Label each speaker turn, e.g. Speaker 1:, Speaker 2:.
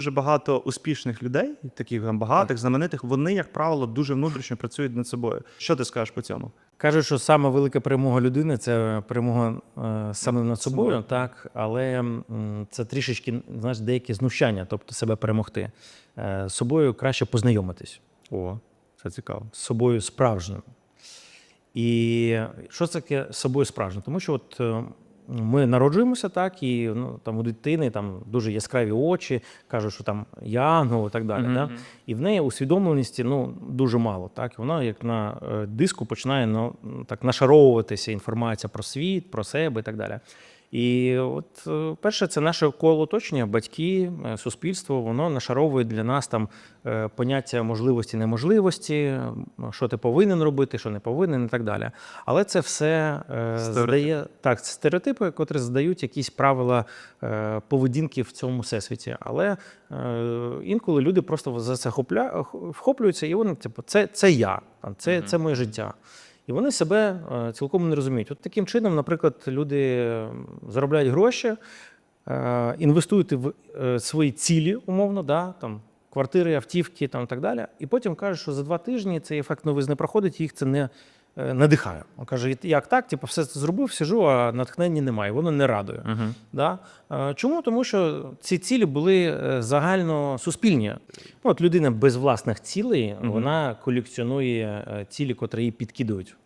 Speaker 1: Дуже багато успішних людей, таких там багатих, знаменитих, вони, як правило, дуже внутрішньо працюють над собою. Що ти скажеш по цьому?
Speaker 2: Кажуть, що саме велика перемога людини це перемога е, саме над собою, так, але м, це трішечки знаєш, деякі знущання, тобто себе перемогти. Е, з собою краще познайомитись,
Speaker 1: О, це цікаво.
Speaker 2: з собою справжнім. І що це таке з собою справжнім? Тому що от е, ми народжуємося так, і ну, там у дитини там дуже яскраві очі, кажуть, що там я ангел і так далі. Да? І в неї усвідомленості ну, дуже мало. Так? Вона як на е, диску починає ну, так, нашаровуватися інформація про світ, про себе і так далі. І от е, перше, це наше коло оточення, батьки, е, суспільство, воно нашаровує для нас там е, поняття можливості, неможливості, що ти повинен робити, що не повинен, і так далі. Але це все е, здає так, це стереотипи, котрі задають якісь правила поведінки в цьому всесвіті. Але інколи люди просто за це вхоплюються, і вони, типу, це, це я, це, це моє життя. І вони себе е, цілком не розуміють. От таким чином, наприклад, люди заробляють гроші, е, інвестують в е, свої цілі, умовно, да, там, квартири, автівки там, і так далі. І потім кажуть, що за два тижні цей ефект новизни проходить, їх це не надихає. Він каже, як так? Типу, все це зробив, сижу, а натхнення немає, воно не радує.
Speaker 1: Угу.
Speaker 2: Да? Чому? Тому що ці цілі були загально суспільні. Ну, от людина без власних цілей,
Speaker 1: Мгм.
Speaker 2: вона колекціонує цілі, котрі їй підкидують.